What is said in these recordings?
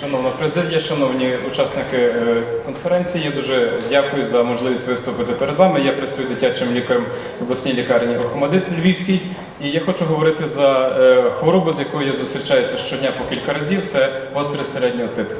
Шановна президія, шановні учасники е, конференції, я дуже дякую за можливість виступити перед вами. Я працюю дитячим лікарем обласній лікарні Охмадит Львівській, і я хочу говорити за е, хворобу, з якою я зустрічаюся щодня по кілька разів. Це гострий середній отит. Ну,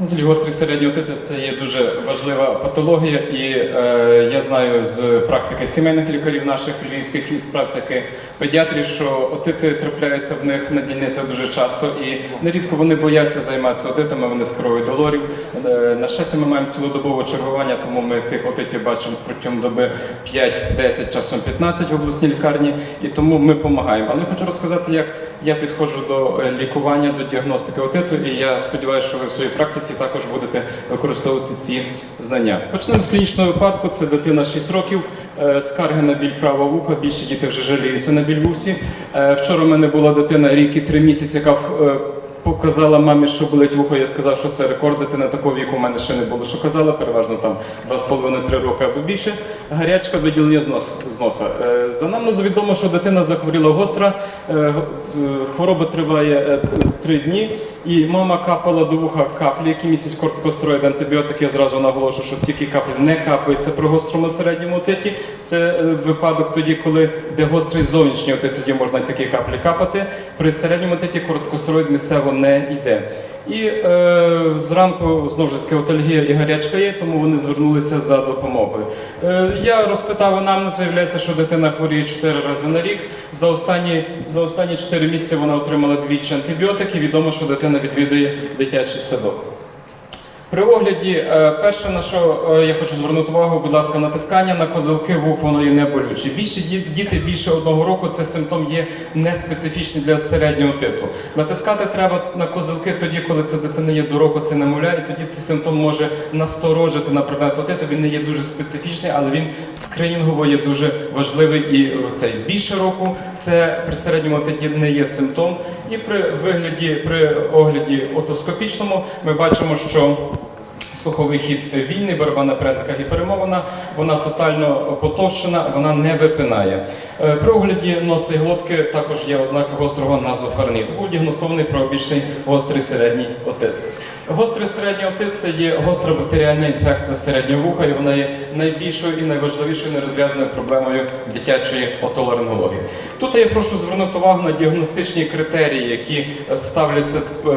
Взагалі, гострий середній отит – це є дуже важлива патологія, і е, я знаю з практики сімейних лікарів наших львівських і з практики педіатрів, що отити трапляються в них на дільницях дуже часто, і нерідко вони бояться займатися отитами, вони скеровують до лорів. Е, на щастя, ми маємо цілодобове чергування, тому ми тих отитів бачимо протягом доби 5-10, часом 15 в обласній лікарні, і тому ми допомагаємо. Але я хочу розказати, як я підходжу до е, лікування, до діагностики отиту, і я сподіваюся, що ви в своїй практиці також будете використовувати ці знання. Почнемо з клінічного випадку. Це дитина 6 років, е, скарги на біль правого вуха. Більше діти вже жаліються на біль вусі. Е, Вчора в мене була дитина рік і 3 місяці, яка показала мамі, що болить вухо. Я сказав, що це рекорд дитина такого віку в мене ще не було. Що казала, переважно там 2,5-3 роки або більше. Гарячка виділення з, нос, з носа. Е, За намнозу відомо, що дитина захворіла гостра. е, е, Хвороба триває 3 дні, і мама капала до вуха каплі, які містять кортикостероїди, антибіотики. Я зразу наголошую, що ці каплі не капаються при гострому середньому отиті. Це випадок тоді, коли йде гострий зовнішній отит, тоді можна такі каплі капати. При середньому отиті кортикостероїд місцево не йде. І е, зранку знову ж таки отальгія і гарячка є, тому вони звернулися за допомогою. Е, я розпитав анамнез, виявляється, що дитина хворіє 4 рази на рік. За останні, за останні 4 місяці вона отримала двічі антибіотики. Відомо, що дитина відвідує дитячий садок. При огляді, е, перше на що е, я хочу звернути увагу, будь ласка, натискання на козилки вух, воно є не болюче. Більше ді- діти більше одного року це симптом є неспецифічний для середнього титу. Натискати треба на козилки тоді, коли це дитина є до року, це немовля, і тоді цей симптом може насторожити на предмет отиту. Він не є дуже специфічний, але він скринінгово є дуже важливий. І цей більше року це при середньому отиті не є симптом. І при вигляді, при огляді отоскопічному ми бачимо, що слуховий хід вільний, барабанна передника гіперемована, вона тотально потовщена, вона не випинає. Е, При огляді носа і глотки також є ознаки гострого назофарніту. Був правобічний гострий середній отит. Гострий середній отит це є гостра бактеріальна інфекція середнього вуха, і вона є найбільшою і найважливішою нерозв'язаною проблемою дитячої отоларингології. Тут я прошу звернути увагу на діагностичні критерії, які ставляться е,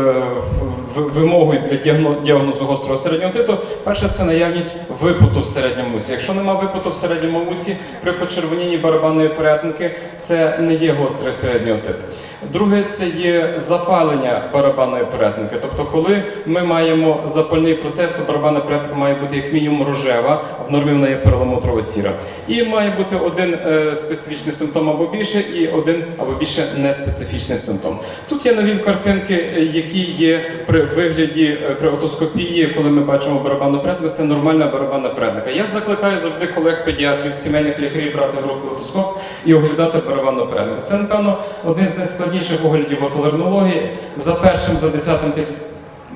вимогою для діагнозу гострого середнього отиту. Перше це наявність випуту в середньому усі. Якщо немає випуту в середньому усі, при почервонінні барабанної перетинки це не є гострий середній отит. Друге, це є запалення барабанної перетинки. Тобто, коли ми маємо запальний процес, то барабанна перетинка має бути як мінімум рожева, а в нормі вона є перламутрова сіра. І має бути один е, специфічний симптом або більше, і один або більше неспецифічний симптом. Тут я навів картинки, е, які є при вигляді е, при отоскопії, коли ми бачимо барабанну перетинку, це нормальна барабанна перетинка. Я закликаю завжди колег-педіатрів, сімейних лікарів брати в руки отоскоп і оглядати барабанну перетинку. Це, напевно, один з найскладніших оглядів отоларингології. За першим, за десятим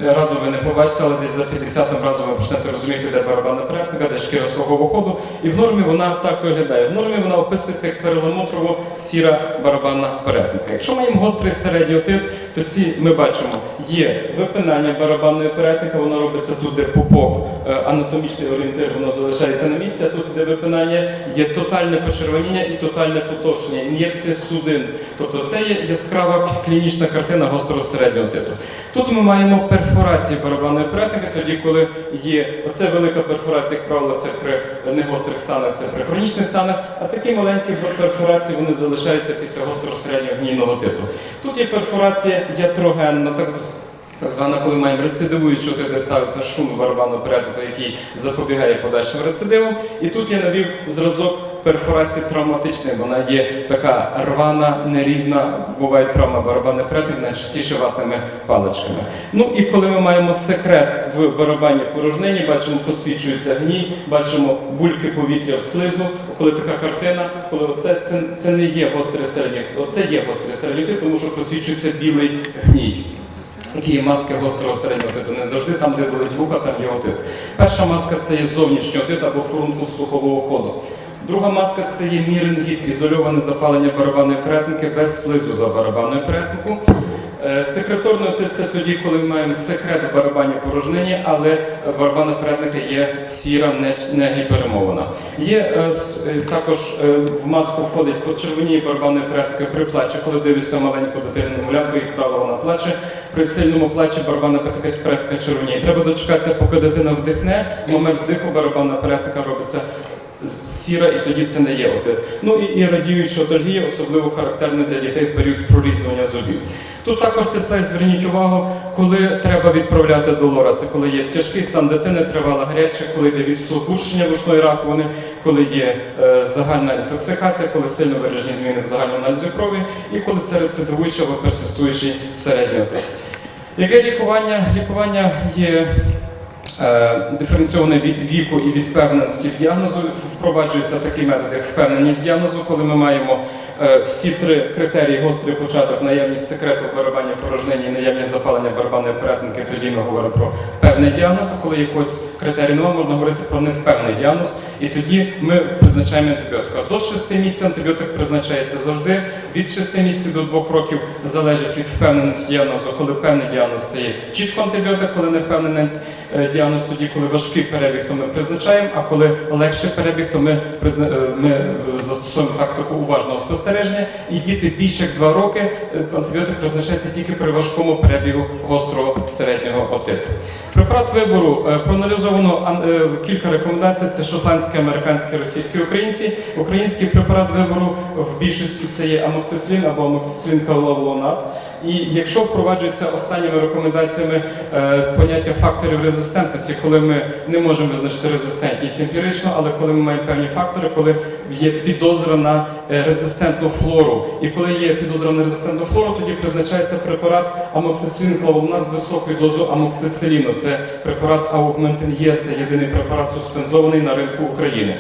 разом ви не побачите, але десь за 50 разом ви почнете розуміти, де барабанна практика, де шкіра свого ходу. І в нормі вона так виглядає. В нормі вона описується як перламутрово сіра барабанна перетинка. Якщо маємо гострий середній отит, то ці ми бачимо, є випинання барабанної перетинки, воно робиться тут, де пупок, е, анатомічний орієнтир, воно залишається на місці, а тут, де випинання, є тотальне почервоніння і тотальне потовщення, ін'єкція судин. Тобто це є яскрава клінічна картина гострого середнього типу. Тут ми маємо перфорації барабанної перетинки, тоді, коли є оце велика перфорація, як правило, це при негострих станах, це при хронічних станах, а такі маленькі перфорації вони залишаються після гострого середнього гнійного типу. Тут є перфорація ятрогенна, так. Так звана, коли маємо рецидивуючу де ставиться шум барабанного перетинку, який запобігає подальшим рецидивам. І тут я навів зразок перфорації травматичної. Вона є така рвана, нерівна, буває травма барабанної перетинки, найчастіше ватними паличками. Ну і коли ми маємо секрет в барабанній порожнині, бачимо, посвічується гній, бачимо бульки повітря в слизу. Коли така картина, коли оце це, це не є гострий середній, оце є гострий середній, тому що просвічується білий гній. Які є маски гострого середнього титу. Не завжди там, де болить вуха, там є отит. Перша маска це є зовнішній отит або фурункул слухового ходу. Друга маска це є мірингіт, ізольоване запалення барабанної перетинки без слизу за барабанною перетинку. Е, Секреторний це тоді, коли ми маємо секрет в барабані порожнині, але барабана передника є сіра, не, гіперемована. Є е, е, також в маску входить почервоніє барабани передника при плачі, коли дивишся маленьку дитину немовлятку, як правило, вона плаче. При сильному плачі барабана передника червоніє. Треба дочекатися, поки дитина вдихне. В момент вдиху барабана передника робиться сіра, і тоді це не є отит. Ну і, і радіюча отальгія, особливо характерна для дітей в період прорізування зубів. Тут також цей слайд зверніть увагу, коли треба відправляти до лора. Це коли є тяжкий стан дитини, тривала гаряча, коли йде відстопушення вушної раковини, коли є е, загальна інтоксикація, коли сильно виражені зміни в загальному аналізі крові, і коли це рецидивуючий або персистуючий середній отит. Яке лікування? Лікування є диференційоване від віку і від впевненості в діагнозу. Впроваджується такий метод, як впевненість в діагнозу, коли ми маємо е, всі три критерії гострий початок, наявність секрету барабання порожнені і наявність запалення барабанної перетинки, тоді ми говоримо про певний діагноз. А коли якогось критерію немає, можна говорити про невпевний діагноз. І тоді ми призначаємо антибіотика. До 6 місяців антибіотик призначається завжди. Від 6 місяців до 2 років залежить від впевненості діагнозу. Коли певний діагноз це є чітко антибіотик, коли не впевнений е, діагноз, тоді коли важкий перебіг, то ми призначаємо. А коли легший перебіг, то ми, е, ми е, застосовуємо тактику уважного спостереження. І діти більше як 2 роки е, антибіотик призначається тільки при важкому перебігу гострого середнього отипу. Препарат вибору проаналізовано кілька рекомендацій. Це шотландські, американські, російські, українці. Український препарат вибору в більшості це є амоксицилін або амоксицилін калавлонат. І якщо впроваджується останніми рекомендаціями е, поняття факторів резистентності, коли ми не можемо визначити резистентність емпірично, але коли ми маємо певні фактори, коли є підозра на е, резистентну флору, і коли є підозра на резистентну флору, тоді призначається препарат амоксицилін клавомнат з високою дозою амоксициліну. Це препарат Аугментин Єсте, єдиний препарат суспензований на ринку України.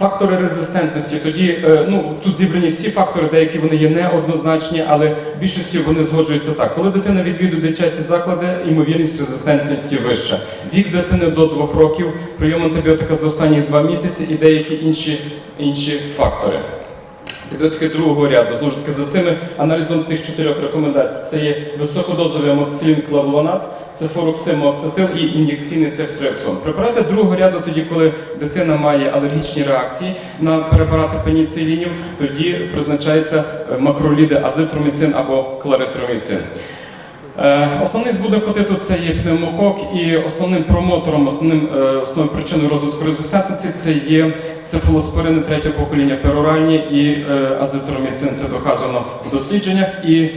Фактори резистентності. Тоді е, ну тут зібрані всі фактори, деякі вони є неоднозначні, але в більшості вони згоджуються так. Коли дитина відвідує дитячі заклади, ймовірність резистентності вища. Вік дитини до 2 років, прийом антибіотика за останні 2 місяці і деякі інші, інші фактори. Антибіотики другого ряду. Знову ж таки, за цими аналізом цих чотирьох рекомендацій. Це є високодозовий амоксилін клавулонат, це фороксимоацетил і ін'єкційний цефтрексон. Препарати другого ряду, тоді, коли дитина має алергічні реакції на препарати пеніцилінів, тоді призначається е, макроліди азитроміцин або кларитроміцин. Е, Основний збудок отиту це є пневмокок, і основним промотором, основним е, основною причиною розвитку резистентності це є цефалоспорини третього покоління пероральні і е, азитроміцин. Це доказано в дослідженнях і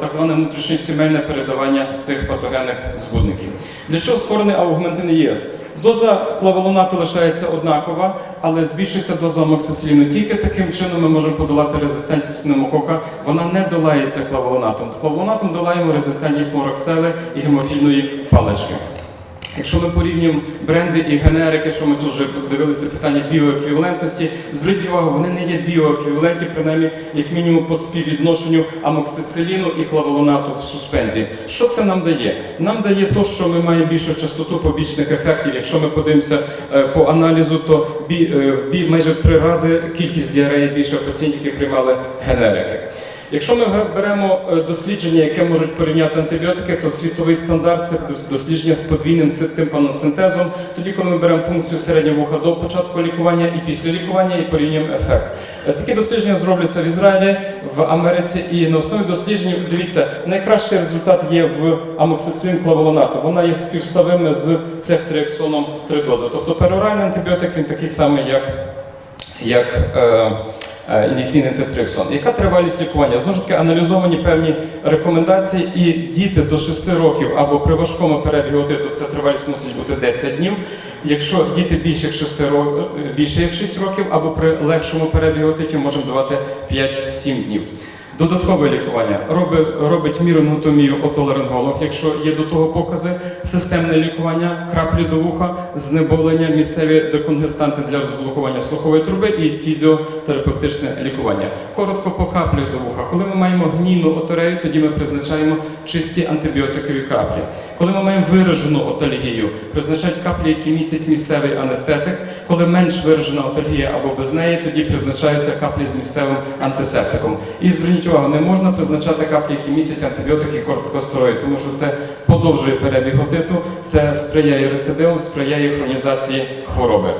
так зване внутрішньосімейне передавання цих патогенних збудників. Для чого створений аугментин ЄС? Доза клавелонату лишається однакова, але збільшується доза амоксициліну. Тільки таким чином ми можемо подолати резистентність пневмокока. Вона не долається клавелонатом. Клавелонатом долаємо резистентність мороксели і гемофільної палички. Якщо ми порівнюємо бренди і генерики, що ми тут вже дивилися питання біоеквівалентності, зверніть увагу, вони не є біоеквівалентні, принаймні, як мінімум по співвідношенню амоксициліну і клавелонату в суспензії. Що це нам дає? Нам дає те, що ми маємо більшу частоту побічних ефектів. Якщо ми подивимося е, по аналізу, то бі, е, бі, майже в три рази кількість діареї більше пацієнтів, які приймали генерики. Якщо ми беремо е, дослідження, яке можуть порівняти антибіотики, то світовий стандарт це дослідження з подвійним тимпаноцентезом. Тоді, коли ми беремо пункцію середнього вуха до початку лікування і після лікування і порівнюємо ефект. Е, Такі дослідження зробляться в Ізраїлі, в Америці, і на основі досліджень, дивіться, найкращий результат є в амоксицилін клавелонату. Вона є співставима з цефтріаксоном 3 дози. Тобто пероральний антибіотик він такий самий, як як е, е, ін'єкційний цефтриксон. Яка тривалість лікування? Знову ж таки, аналізовані певні рекомендації, і діти до 6 років або при важкому перебігу отиту це тривалість мусить бути 10 днів. Якщо діти більше як 6 років, більше як 6 років, або при легшому перебігу отиту можемо давати 5-7 днів. Додаткове лікування робить, робить міронготомію отоларинголог, якщо є до того покази, системне лікування, краплі до вуха, знеболення, місцеві деконгестанти для розблокування слухової труби і фізіотерапевтичне лікування. Коротко по каплях до вуха. Коли ми маємо гнійну оторею, тоді ми призначаємо чисті антибіотикові краплі. Коли ми маємо виражену оталігію, призначають каплі, які містять місцевий анестетик. Коли менш виражена оталігія або без неї, тоді призначаються каплі з місцевим антисептиком. І зверніть увагу, не можна призначати каплі, які місяць антибіотики і тому що це подовжує перебіг отиту, це сприяє рецидивам, сприяє хронізації хвороби.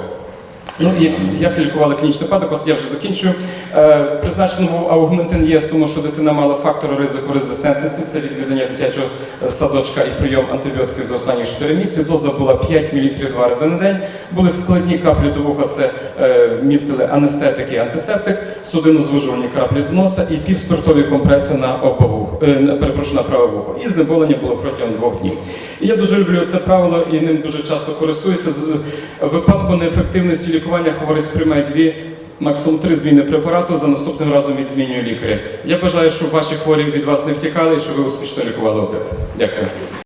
Ну як, як лікували клінічний випадок, ось я вже закінчую. Е, призначено був аугментин ЄС, тому що дитина мала фактор ризику резистентності, це відвідання дитячого садочка і прийом антибіотиків за останні 4 місяці. Доза була 5 мл два рази на день. Були складні каплі до вуха, це е, містили анестетик і антисептик, судинозвужувальні краплі до носа і півспиртові компреси на оба вухо, е, перепрошую, на праве вухо. І знеболення було протягом двох днів. І я дуже люблю це правило і ним дуже часто користуюся. З- випадку неефективності лікування хворий сприймає дві. Максимум три зміни препарату за наступним разом відзмінює лікаря. Я бажаю, щоб ваші хворі від вас не втікали і щоб ви успішно лікували отит. Дякую.